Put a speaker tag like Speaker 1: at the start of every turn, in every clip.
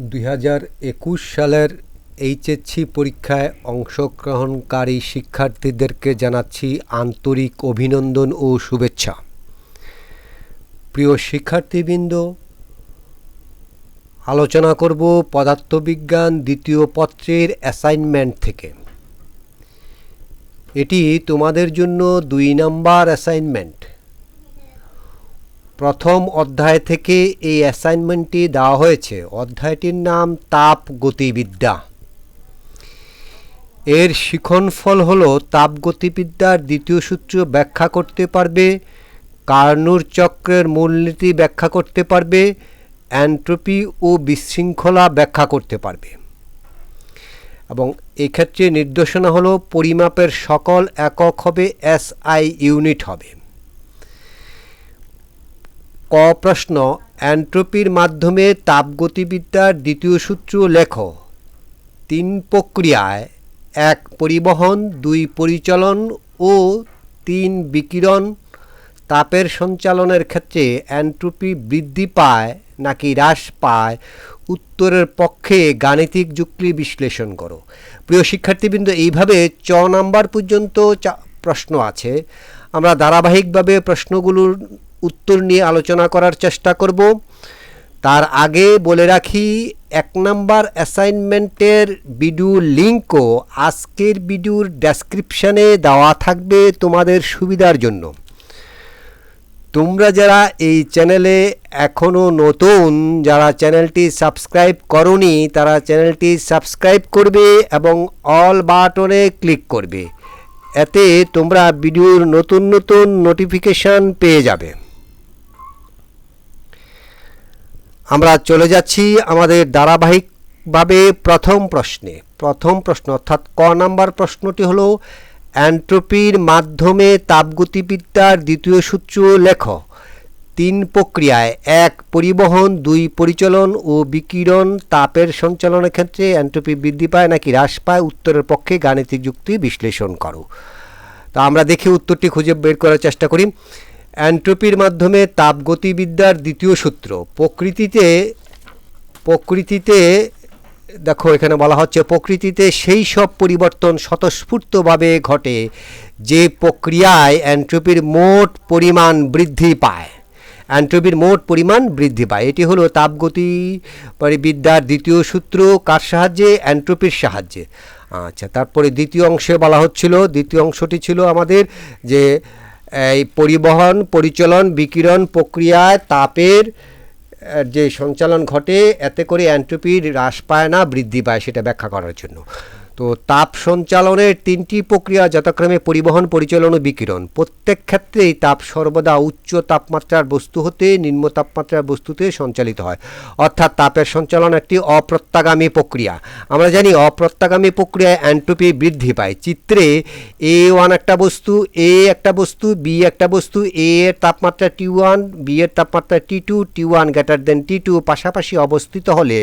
Speaker 1: দুই হাজার একুশ সালের এইচএসসি পরীক্ষায় অংশগ্রহণকারী শিক্ষার্থীদেরকে জানাচ্ছি আন্তরিক অভিনন্দন ও শুভেচ্ছা। প্রিয় শিক্ষার্থীবৃন্দ, আলোচনা করব পদার্থবিজ্ঞান দ্বিতীয় পত্রের অ্যাসাইনমেন্ট থেকে। এটি তোমাদের জন্য দুই নাম্বার অ্যাসাইনমেন্ট। প্রথম অধ্যায় থেকে এই অ্যাসাইনমেন্টটি দেওয়া হয়েছে। অধ্যায়টির নাম তাপ গতিবিদ্যা। এর শিখনফল হল তাপগতিবিদ্যার দ্বিতীয় সূত্র ব্যাখ্যা করতে পারবে, কার্নুর চক্রের মূলনীতি ব্যাখ্যা করতে পারবে অ্যান্ট্রপি ও বিশৃঙ্খলা ব্যাখ্যা করতে পারবে। এবং এক্ষেত্রে নির্দেশনা হলো, পরিমাপের সকল একক হবে এসআই ইউনিট হবে। ক প্রশ্ন অ্যান্ট্রপির মাধ্যমে তাপগতিবিদ্যার দ্বিতীয় সূত্র লেখ। তিন প্রক্রিয়ায়, এক পরিবহন, দুই পরিচালন ও তিন বিকিরণ। তাপের সঞ্চালনের ক্ষেত্রে অ্যান্ট্রপি বৃদ্ধি পায় নাকি হ্রাস পায়, উত্তরের পক্ষে গাণিতিক যুক্তি বিশ্লেষণ করো। প্রিয় শিক্ষার্থীবৃন্দ, এইভাবে চ নাম্বার পর্যন্ত প্রশ্ন আছে। আমরা ধারাবাহিকভাবে প্রশ্নগুলোর উত্তর নিয়ে আলোচনা করার চেষ্টা করব। তার আগে বলে রাখি, এক নাম্বার অ্যাসাইনমেন্টের ভিডিও লিঙ্কও আজকের ভিডিওর ডেসক্রিপশানে দেওয়া থাকবে তোমাদের সুবিধার জন্য। তোমরা যারা এই চ্যানেলে এখনও নতুন, যারা চ্যানেলটি সাবস্ক্রাইব করনি, তারা চ্যানেলটি সাবস্ক্রাইব করবে এবং অল বাটনে ক্লিক করবে। এতে তোমরা ভিডিওর নতুন নতুন নোটিফিকেশান পেয়ে যাবে। আমরা চলে যাচ্ছি আমাদের ধারাবাহিকভাবে প্রথম প্রশ্নে। প্রথম প্রশ্ন, অর্থাৎ ক নাম্বার প্রশ্নটি হলো অ্যান্ট্রপির মাধ্যমে তাপগতিবিদ্যার দ্বিতীয় সূত্র লেখ। তিন প্রক্রিয়ায় এক, পরিবহন, দুই, পরিচালন ও বিকিরণ, তাপের সঞ্চালনের ক্ষেত্রে অ্যান্ট্রপি বৃদ্ধি পায় নাকি হ্রাস পায়? উত্তরের পক্ষে গাণিতিক যুক্তি বিশ্লেষণ করো। তা আমরা দেখি উত্তরটি খুঁজে বের করার চেষ্টা করি। অ্যান্ট্রপির মাধ্যমে তাপগতিবিদ্যার দ্বিতীয় সূত্র। প্রকৃতিতে প্রকৃতিতে, দেখো এখানে বলা হচ্ছে, প্রকৃতিতে সেই সব পরিবর্তন স্বতঃস্ফূর্তভাবে ঘটে যে প্রক্রিয়ায় অ্যান্ট্রপির মোট পরিমাণ বৃদ্ধি পায়। অ্যান্ট্রপির মোট পরিমাণ বৃদ্ধি পায়। এটি হলো তাপগতি বিদ্যার দ্বিতীয় সূত্র, কার সাহায্যে? অ্যান্ট্রপির সাহায্যে। আচ্ছা তারপরে দ্বিতীয় অংশে বলা হচ্ছিল, দ্বিতীয় অংশটি ছিল আমাদের যে এই পরিবহন, পরিচলন, বিকিরণ প্রক্রিয়ায় তাপের যে সঞ্চালন ঘটে, এতে করে অ্যান্ট্রপির হ্রাস পায় না, বৃদ্ধি পায় সেটা ব্যাখ্যা করার জন্য। তো তাপ সঞ্চালনের তিনটি প্রক্রিয়া যথাক্রমে পরিবহন, পরিচালন ও বিকিরণ। প্রত্যেক ক্ষেত্রেই তাপ সর্বদা উচ্চ তাপমাত্রার বস্তু হতে, নিম্ন তাপমাত্রার বস্তুতে সঞ্চালিত হয়। অর্থাৎ তাপের সঞ্চালন একটি অপ্রত্যাগামী প্রক্রিয়া। আমরা জানি অপ্রত্যাগামী প্রক্রিয়ায় অ্যান্ট্রপি বৃদ্ধি পায়। চিত্রে এ ওয়ান একটা বস্তু, এ একটা বস্তু, বি একটা বস্তু, এ এর তাপমাত্রা টি ওয়ান, বি এর তাপমাত্রা T two, T one greater than T two. পাশাপাশি অবস্থিত হলে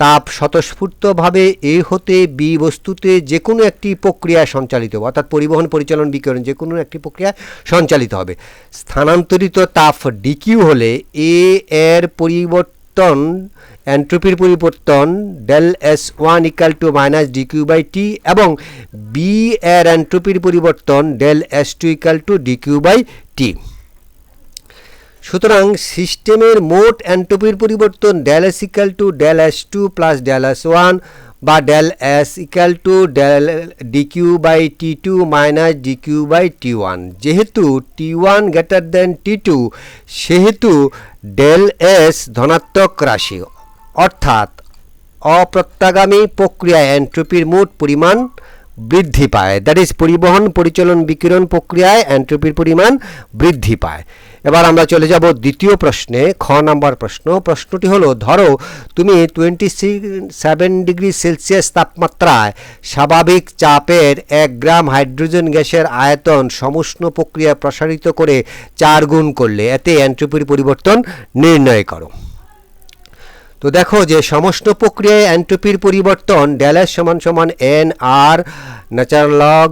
Speaker 1: তাপ স্বতঃস্ফূর্তভাবে এ হতে বি বস্তুতে যে কোনো একটি প্রক্রিয়া সঞ্চালিত হবে, অর্থাৎ পরিবহন পরিচালন বিকিরণ যে কোনো একটি প্রক্রিয়া সঞ্চালিত হবে। স্থানান্তরিত তাপ ডিকিউ হলে এ এর পরিবর্তন অ্যান্ট্রপির পরিবর্তন del S one equal to minus d Q by T এবং বি এর অ্যান্ট্রপির পরিবর্তন del S two equal to d Q by T সুতরাং সিস্টেমের মোট অ্যান্ট্রপির পরিবর্তন del S equal to del S two plus del S one বা del S equal to del d Q by T two minus d Q by T one যেহেতু T one greater than T two সেহেতু del S ধনাত্মক রাশি। অর্থাৎ অপ্রত্যাগামী প্রক্রিয়ায় অ্যান্ট্রপির মোট পরিমাণ বৃদ্ধি পায়। দ্যাট ইজ পরিবহন, পরিচালন, বিকিরণ প্রক্রিয়ায় অ্যান্ট্রপির পরিমাণ বৃদ্ধি পায়। এবার আমরা চলে যাব দ্বিতীয় প্রশ্নে, খ নাম্বার প্রশ্ন। প্রশ্নটি হলো, ধরো তুমি টোয়েন্টি সেভেন ডিগ্রি সেলসিয়াস তাপমাত্রায় স্বাভাবিক চাপের এক গ্রাম হাইড্রোজেন গ্যাসের আয়তন সমুষ্ণ প্রক্রিয়া প্রসারিত করে চার গুণ করলে, এতে অ্যান্ট্রপির পরিবর্তন নির্ণয় করো। তো দেখো যে সমস্ত প্রক্রিয়ায় অ্যান্ট্রপির পরিবর্তন ড্যালাস সমান সমান N R natural log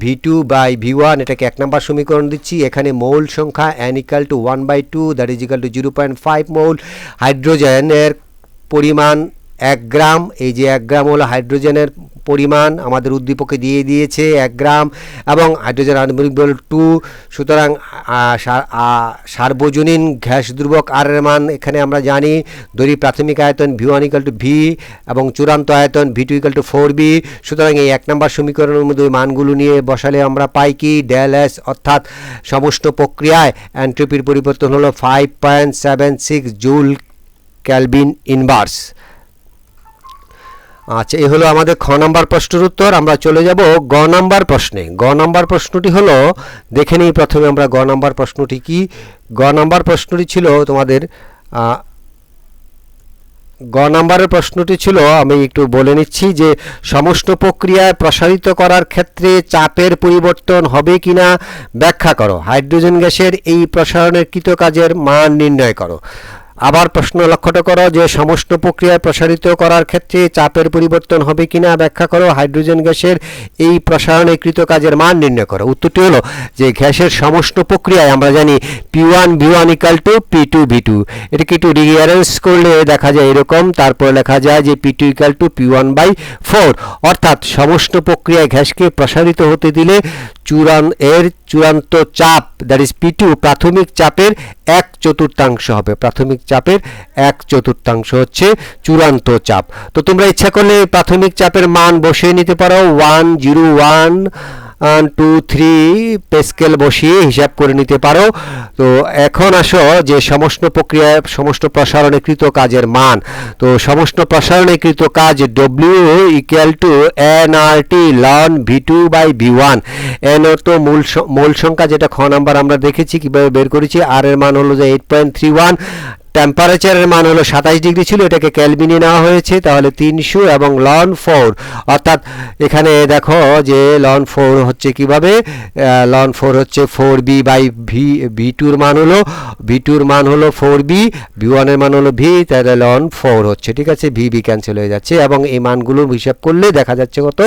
Speaker 1: V two by V one এটাকে এক নম্বর সমীকরণ দিচ্ছি। এখানে মৌল সংখ্যা n equal to one by two that is equal to zero point five মৌল। হাইড্রোজেনের পরিমাণ এক গ্রাম, এই যে এক গ্রাম হলো হাইড্রোজেনের পরিমাণ আমাদের উদ্দীপকে দিয়ে দিয়েছে এক গ্রাম এবং হাইড্রোজেন আণবিক বল টু, সুতরাং সার্বজনীন গ্যাস ধ্রুবক আর এর মান এখানে আমরা জানি। দড়ি প্রাথমিক আয়তন V one equal to V এবং চূড়ান্ত আয়তন V two equal to four V, সুতরাং এই এক নম্বর সমীকরণের মধ্যে ওই মানগুলো নিয়ে বসালে আমরা পাই কি? ডেল এস অর্থাৎ সমস্ত প্রক্রিয়ায় অ্যান্ট্রপির পরিবর্তন হলো five point seven six joule kelvin inverse আচ্ছা এই হলো আমাদের খ নম্বর প্রশ্নের উত্তর। আমরা চলে যাব গ নম্বর প্রশ্নে। গ নম্বর প্রশ্নটি হলো, দেখে নিই প্রথমে আমরা গ নম্বর প্রশ্নটি কি। গ নম্বর প্রশ্নটি ছিল তোমাদের গ নম্বরের প্রশ্নটি ছিল, আমি একটু বলে নিচ্ছি যে সমস্ত প্রক্রিয়ায় প্রসারিত করার ক্ষেত্রে চাপের পরিবর্তন হবে কিনা ব্যাখ্যা করো। হাইড্রোজেন গ্যাসের এই প্রসারণের কৃতকাজের মান নির্ণয় করো। আবার প্রশ্ন লক্ষ্যটা করো যে সমস্ত প্রক্রিয়ায় প্রসারিত করার ক্ষেত্রে চাপের পরিবর্তন হবে কিনা? ব্যাখ্যা করো, হাইড্রোজেন গ্যাসের এই প্রসারণে কাজের মান নির্ণয় করো। উত্তরটি হলো যে গ্যাসের সমস্ত প্রক্রিয়ায় আমরা জানি P one V one equal to P two V two এটাকে একটু রিঅ্যারেঞ্জ করলে দেখা যায় এরকম? তারপর লেখা যায় যে P two equal to P one by four অর্থাৎ সমস্ত প্রক্রিয়ায় গ্যাসকে প্রসারিত হতে দিলে চূড়ান এর চূড়ান্ত চাপ দ্যাট ইজ পি টু প্রাথমিক চাপের এক চতুর্থাংশ হবে। প্রাথমিক চাপের এক চতুর্থাংশ হচ্ছে চূড়ান্ত চাপ। তো তোমরা ইচ্ছা করলে প্রাথমিক চাপের মান বসিয়ে নিতে পারো। One, zero, one two, three pascal বসিয়ে হিসাব করে নিতে পারো। তো এখন আসো যে সমস্ত প্রক্রিয়ায় সমস্ত প্রসারণীকৃত কাজের মান। তো সমস্ত প্রসারণীকৃত কাজ W equal to N R T ln V two by V one N তো মূল মূল সংখ্যা যেটা খ নাম্বার আমরা দেখেছি, কীভাবে বের করেছি আর এর মান হলো যে এইট পয়েন্ট থ্রি ওয়ান টেম্পারেচারের মান হলো সাতাশ ডিগ্রি ছিল এটাকে ক্যালভিনে নেওয়া হয়েছে তাহলে তিনশো এবং লন ফোর অর্থাৎ এখানে দেখো যে লন ফোর হচ্ছে কীভাবে? লন ফোর হচ্ছে four V by V V টুর মান হলো ভি টুর মান হলো ফোর বি ভি ওয়ানের মান হলো ভি তাহলে লন ফোর হচ্ছে ঠিক আছে? ভি বি ক্যান্সেল হয়ে যাচ্ছে এবং এই মানগুলোর হিসাব করলে দেখা যাচ্ছে কত?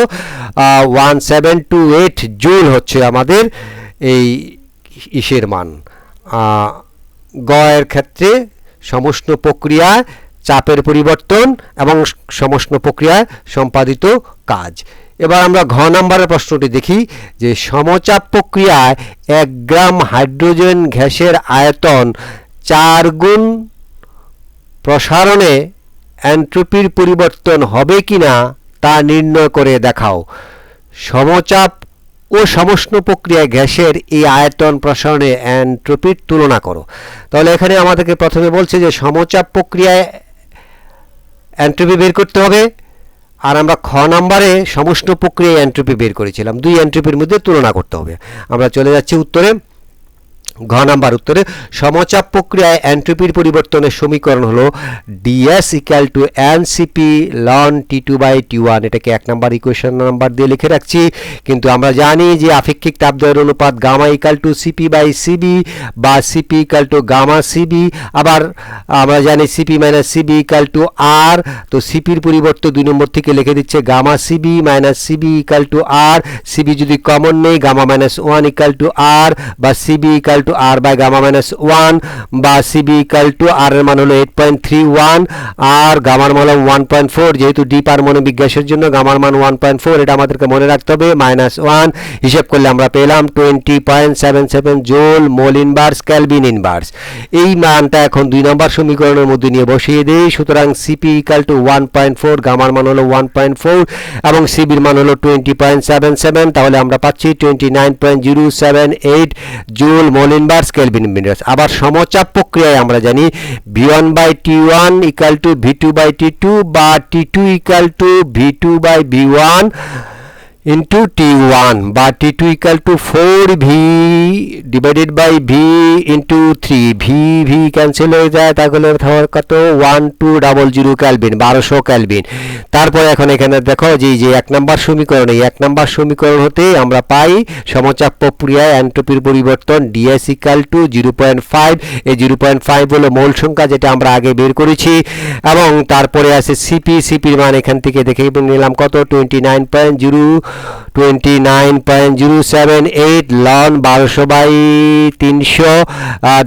Speaker 1: One seven two eight joule হচ্ছে আমাদের এই ইসের মান। আহ, গ এর ক্ষেত্রে সমস্ত প্রক্রিয়া, চাপের পরিবর্তন এবং স- সমস্ত প্রক্রিয়ায় সম্পাদিত কাজ। এবার আমরা ঘ নম্বরের প্রশ্নটি দেখি যে সমচাপ প্রক্রিয়ায় এক গ্রাম হাইড্রোজেন গ্যাসের আয়তন চার গুণ প্রসারণে অ্যান্ট্রপির পরিবর্তন হবে কিনা তা নির্ণয় করে দেখাও। সমচাপ ও সমষ্ণ প্রক্রিয়ায় গ্যাসের এই আয়তন প্রসারণে অ্যান্ট্রপির তুলনা করো। তাহলে এখানে আমাদেরকে প্রথমে বলছে যে সমচাপ প্রক্রিয়ায় অ্যান্ট্রপি বের করতে হবে, আর আমরা খ নাম্বারে সমষ্ণ প্রক্রিয়ায় অ্যান্ট্রপি বের করেছিলাম। দুই অ্যান্ট্রপির মধ্যে তুলনা করতে হবে। আমরা চলে যাচ্ছি উত্তরে। ঘ নাম্বার উত্তরে, সমচাপ প্রক্রিয়ায় অ্যান্ট্রপির পরিবর্তনের সমীকরণ হলো DS equal to N CP ln T two by T one এটাকে এক নাম্বার ইকুয়েশন নাম্বার দিয়ে লিখে রাখছি। কিন্তু আমরা জানি যে আপেক্ষিক তাপদ্বয়ের অনুপাত gamma equal to CP by CV বা CP equal to gamma CV আবার আমরা জানি CP minus CV equal to R তো সিপির পরিবর্তে দুই নম্বর থেকে লিখে দিচ্ছে gamma CV minus CV equal to R CV যদি কমন নেই, gamma minus one equal to R বা CV equal to R by gamma minus one বা সিবি ইকাল টু আর এর মান হলো এইট পয়েন্ট থ্রি ওয়ান আর গামার মান হলো ওয়ান পয়েন্ট ফোর যেহেতু ডি পারমাণবিক গ্যাসের জন্য গামার মান ওয়ান পয়েন্ট ফোর এটা আমাদেরকে মনে রাখতে হবে মাইনাস ওয়ান হিসেব করলে আমরা পেলাম twenty point seven seven joule mole inverse kelvin inverse এই মানটা এখন দুই নম্বর সমীকরণের মধ্যে নিয়ে বসিয়ে দিই, সুতরাং CP equal to one point four গামার মান হলো ওয়ান পয়েন্ট ফোর এবং সিবির মান হলো টোয়েন্টি পয়েন্ট সেভেন সেভেন তাহলে আমরা পাচ্ছি twenty nine point zero seven eight joule mole inverse kelvin inverse আবার সমচাপ প্রক্রিয়ায় আমরা জানি V one by T one equal to V two by T two বা T two equal to V two by V one into T one বা T two equal to four V divided by V into three V V cancel হয়ে যায় তাহলে হওয়ার কত? One two double zero kelvin বারোশো kelvin তারপরে এখন এখানে দেখো যে যে এক নাম্বার সমীকরণ, এই এক নাম্বার সমীকরণ হতে আমরা পাই সমচাপ প্রক্রিয়ায় অ্যান্ট্রপির পরিবর্তন DS equal to zero point five এই জিরো পয়েন্ট ফাইভ হলো মূল সংখ্যা যেটা আমরা আগে বের করেছি, এবং তারপরে আছে সিপি সিপির মান এখান থেকে দেখে নিলাম কত? Twenty nine point zero twenty nine point zero seven eight loan বারোশো বাই তিনশো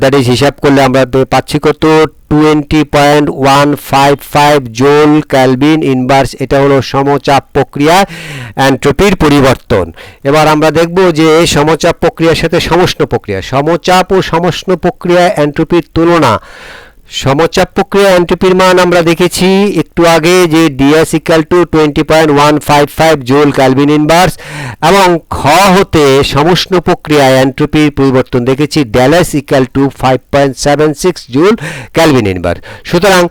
Speaker 1: দ্যাট ইজ হিসাব করলে আমরা পাচ্ছি কত? Twenty point one five five joule kelvin inverse এটা হলো সমচাপ প্রক্রিয়া অ্যান্ট্রপির পরিবর্তন। এবার আমরা দেখব যে সমচাপ প্রক্রিয়ার সাথে সমষ্ণ প্রক্রিয়া, সমচাপ ও সমষ্ণ প্রক্রিয়া অ্যান্ট্রপির তুলনা সমচাপ প্রক্রিয়া এন্ট্রপির মান আমরা দেখেছি একটু আগে যে DS equal to twenty point one five five joule kelvin inverse এবং খ হতে সমষ্ণ প্রক্রিয়া এন্ট্রপির পরিবর্তন দেখেছি del S equal to five point seven six joule kelvin inverse. সুতরাং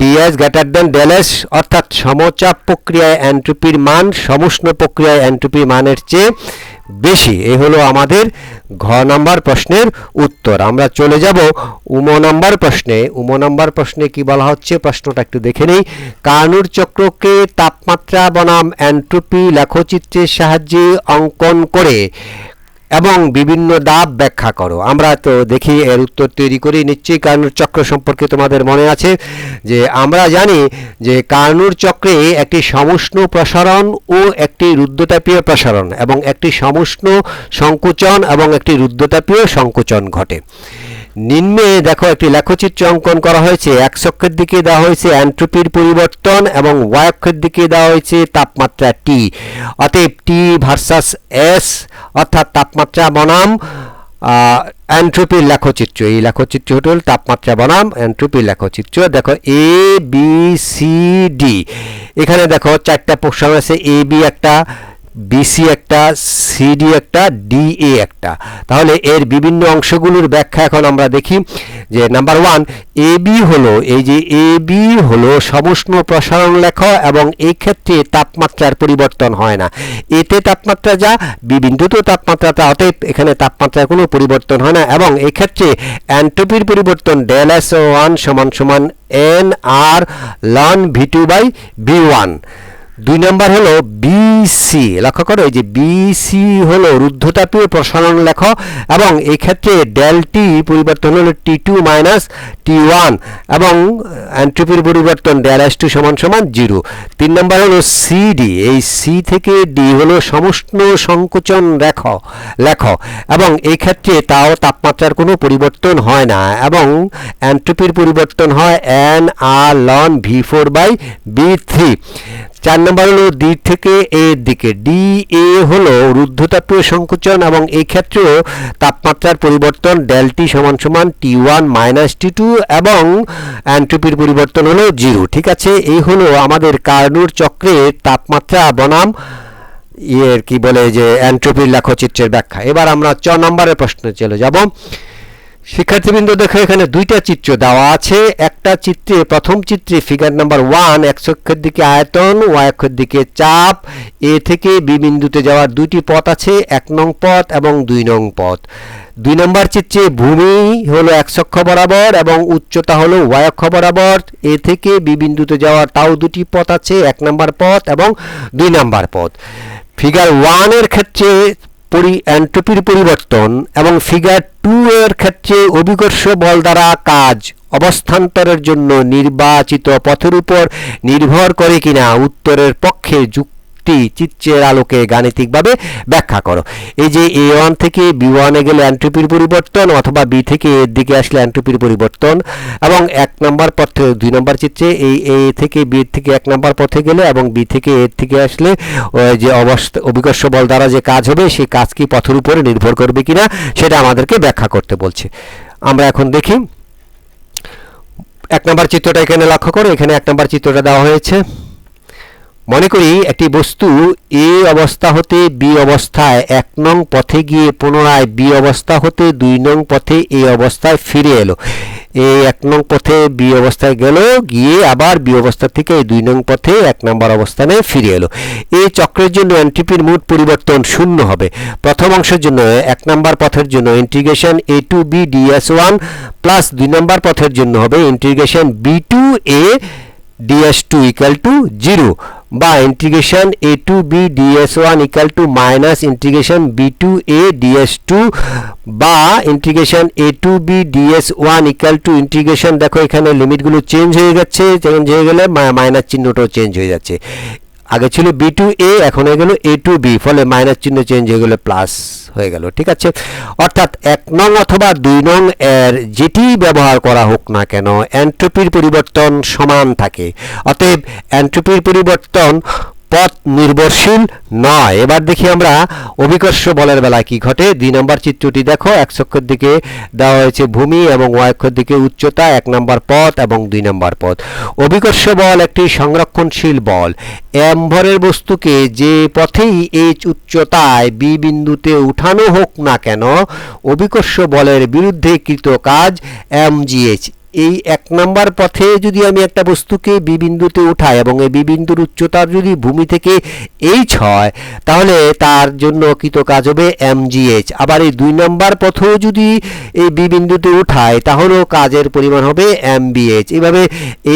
Speaker 1: DS greater than del S অর্থাৎ সমচাপ প্রক্রিয়ায় এন্ট্রপির মান, সমষ্ণ প্রক্রিয়ায় এন্ট্রপির মানের চেয়ে বেশি। এই হলো আমাদের ঘ নাম্বার প্রশ্নের উত্তর। আমরা চলে যাব উম নাম্বার প্রশ্নে। উম নাম্বার প্রশ্নে কি বলা হচ্ছে? প্রশ্নটা একটু দেখে নেই। কানুর চক্রকে তাপমাত্রা, বনাম অ্যান্ট্রোপি লেখচিত্রের সাহায্যে অঙ্কন করে এবং বিভিন্ন দাব ব্যাখ্যা করো। আমরা তো দেখি এর উত্তর তৈরি করি। নিশ্চয়ই কার্নুর চক্র সম্পর্কে তোমাদের মনে আছে যে আমরা জানি যে কার্নুর চক্রে একটি সমষ্ণ প্রসারণ ও একটি রুদ্রতাপীয় প্রসারণ এবং একটি সমষ্ণ সংকোচন এবং একটি রুদ্রতাপীয় সংকোচন ঘটে। নিম্নে দেখো একটি লেখচিত্র অঙ্কন করা হয়েছে। এক অক্ষের দিকে দেওয়া হয়েছে অ্যান্ট্রপির পরিবর্তন এবং ওয়াই অক্ষের দিকে দেওয়া হয়েছে তাপমাত্রা টি অতএব টি ভার্সাস এস অর্থাৎ তাপমাত্রা বনাম অ্যান্ট্রপির লেখচিত্র। এই লেখচিত্র হল তাপমাত্রা বনাম অ্যান্ট্রপির লেখচিত্র। দেখো এ বি সি ডি এখানে দেখো চারটা পোর্শন আছে। এ বি একটা বিসি একটা সিডি একটা ডিএ একটা। তাহলে এর বিভিন্ন অংশগুলোর ব্যাখ্যা এখন আমরা দেখি যে নাম্বার ওয়ান এ বি হলো, এই যে এ বি হলো সমষ্ণ প্রসারণ লেখ এবং এই ক্ষেত্রে তাপমাত্রার পরিবর্তন হয় না। এতে তাপমাত্রা যা বি বিন্দুতেও তাপমাত্রা, তা অতএব এখানে তাপমাত্রার কোনো পরিবর্তন হয় না এবং এই ক্ষেত্রে অ্যান্ট্রপির পরিবর্তন ডেল এস ওয়ান সমান সমান N R ln V two by V one দুই নম্বর হলো বিসি লক্ষ্য করো, এই যে বিসি হলো রুদ্ধতাপীয় প্রসারণ লেখ, এবং এই ক্ষেত্রে ডেল পরিবর্তন হলো T two minus T one এবং অ্যান্ট্রপির পরিবর্তন ডেল এস টু সমান সমান জিরো তিন নম্বর হলো সিডি এই সি থেকে ডি হলো সমষ্ণ সংকোচন লেখ লেখ, এবং এই ক্ষেত্রে তাও তাপমাত্রার কোনো পরিবর্তন হয় না, এবং অ্যান্ট্রপির পরিবর্তন হয় N R ln V four by V three চার নম্বর হলো ডি থেকে এ এর দিকে। ডি এ হলো রুদ্ধতাপীয় সংকোচন এবং এই ক্ষেত্রেও তাপমাত্রার পরিবর্তন ডেলটি সমান সমান T one minus T two এবং অ্যান্ট্রপির পরিবর্তন হলো জিরো। ঠিক আছে? এই হলো আমাদের কার্নুর চক্রের তাপমাত্রা বনাম, ইয়ের কি বলে যে অ্যান্ট্রপির লেখচিত্রের ব্যাখ্যা। এবার আমরা চ নম্বরের প্রশ্নে চলে যাব। শিক্ষার্থীবৃন্দ, দেখো এখানে দুইটা চিত্র দেওয়া আছে। একটা চিত্রে, প্রথম চিত্রে ফিগার নাম্বার ওয়ান এক দিকে আয়তন ওয়াই অক্ষের দিকে চাপ। এ থেকে বি বিন্দুতে যাওয়ার দুইটি পথ আছে, এক নং পথ এবং দুই নং পথ। দুই নম্বর চিত্রে ভূমি হলো এক অক্ষ বরাবর এবং উচ্চতা হলো ওয়াই অক্ষ বরাবর। এ থেকে বি বিন্দুতে যাওয়ার তাও দুটি পথ আছে, এক নম্বর পথ এবং দুই নম্বর পথ। ফিগার ওয়ানের ক্ষেত্রে পরি অ্যান্ট্রপির পরিবর্তন এবং ফিগার টু এর ক্ষেত্রে অভিকর্ষ বল দ্বারা কাজ অবস্থান্তরের জন্য নির্বাচিত পথের উপর নির্ভর করে কিনা উত্তরের পক্ষে যুক্তি চিত্রের আলোকে গাণিতিকভাবে ব্যাখ্যা করো। এই যে এ ওয়ান থেকে বি ওয়ানে গেলে অ্যান্ট্রপির পরিবর্তন অথবা বি থেকে এর দিকে আসলে অ্যান্ট্রপির পরিবর্তন এবং এক নম্বর পথে, দুই নম্বর চিত্রে এই এ থেকে বি থেকে এক নম্বর পথে গেলে এবং বি থেকে এর থেকে আসলে ওই যে অবস্থা, অভিকর্ষ বল দ্বারা যে কাজ হবে সেই কাজ কি পথের উপরে নির্ভর করবে কিনা সেটা আমাদেরকে ব্যাখ্যা করতে বলছে। আমরা এখন দেখি। এক নম্বর চিত্রটা এখানে লক্ষ্য করো, এখানে এক নম্বর চিত্রটা দেওয়া হয়েছে। মনে করি একটি বস্তু এ অবস্থা হতে বি অবস্থায় এক নং পথে গিয়ে পুনরায় বি অবস্থা হতে দুই নং পথে এ অবস্থায় ফিরে এলো। এ এক নং পথে বি অবস্থায় গেল, গিয়ে আবার বি অবস্থা থেকে দুই নং পথে এক নম্বর অবস্থানে ফিরে এলো। এই চক্রের জন্য এনটিপির মোট পরিবর্তন শূন্য হবে। প্রথম অংশের জন্য এক নম্বর পথের জন্য integration A to B DS one, plus দুই নম্বর পথের জন্য হবে integration B to A ds2 to equal to zero. বা integration A to B DS one equal to minus integration B to A DS two বা integration A to B DS one equal to integration দেখো এখানে লিমিটগুলো change হয়ে যাচ্ছে change হয়ে গেলে minus চিহ্নটাও change হয়ে যাচ্ছে। আগে ছিল বি টু এ এখন হয়ে গেল এ টু বি ফলে মাইনাস চিহ্ন চেঞ্জ হয়ে গেল প্লাস হয়ে গেল, ঠিক আছে? অর্থাৎ এক নং অথবা দুই নং এর যেটি ব্যবহার করা হোক না কেন এন্ট্রপির পরিবর্তন সমান থাকে। অতএব এন্ট্রপির পরিবর্তন পথ নির্ভরশীল নয়। এবার দেখি আমরা অভিকর্ষ বলের বেলায় কি ঘটে। দুই নম্বর চিত্রটি দেখো, এক অক্ষর দিকে দেওয়া হয়েছে ভূমি এবং অক্ষর দিকে উচ্চতা, এক নম্বর পথ এবং দুই নম্বর পথ। অভিকর্ষ বল একটি সংরক্ষণশীল বল। এম বস্তুকে যে পথেই এইচ উচ্চতায় বি বিন্দুতে উঠানো হোক না কেন, অভিকর্ষ বলের বিরুদ্ধে কৃত কাজ এম জিএইচ এই এক নাম্বার পথে যদি আমি একটা বস্তুকে বি বিন্দুতে উঠাই এবং এই বি বিন্দুর উচ্চতা যদি ভূমি থেকে এইচ হয়, তাহলে তার জন্য কৃত কাজ হবে এমজিএইচ আবার এই দুই নাম্বার পথেও যদি এই বি বিন্দুতে উঠাই, তাহলেও কাজের পরিমাণ হবে এমবিএইচ এইভাবে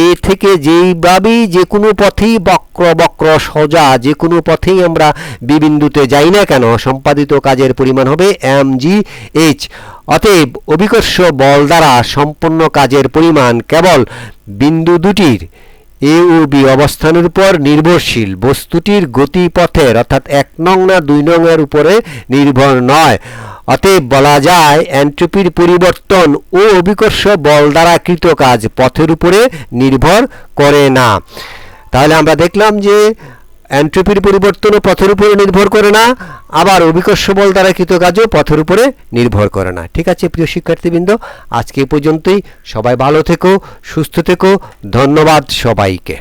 Speaker 1: এ থেকে যেইভাবেই যে কোনো পথেই বক্র বক্র, সোজা যে কোনো পথেই আমরা বি বিন্দুতে যাই না কেন, সম্পাদিত কাজের পরিমাণ হবে এমজিএইচ অতএব অভিকর্ষ বল দ্বারা সম্পন্ন কাজের পরিমাণ কেবল বিন্দু দুটির। এ ও বি অবস্থানের উপর নির্ভরশীল। বস্তুটির গতিপথের অর্থাৎ এক নং না দুই নং উপরে নির্ভর নয়। অতএব বলা যায়, এন্ট্রপির পরিবর্তন ও অভিকর্ষ বল দ্বারা কৃত কাজ পথের উপরে নির্ভর করে না। তাহলে আমরা দেখলাম যে এন্ট্রপির পরিবর্তনও পথের উপরে নির্ভর করে না, আবার অভিকর্ষ বল দ্বারা কৃত কাজও পথের উপরে নির্ভর করে না। ঠিক আছে, প্রিয় শিক্ষার্থীবৃন্দ, আজকে এ পর্যন্তই। সবাই ভালো থেকো, সুস্থ থেকো। ধন্যবাদ সবাইকে।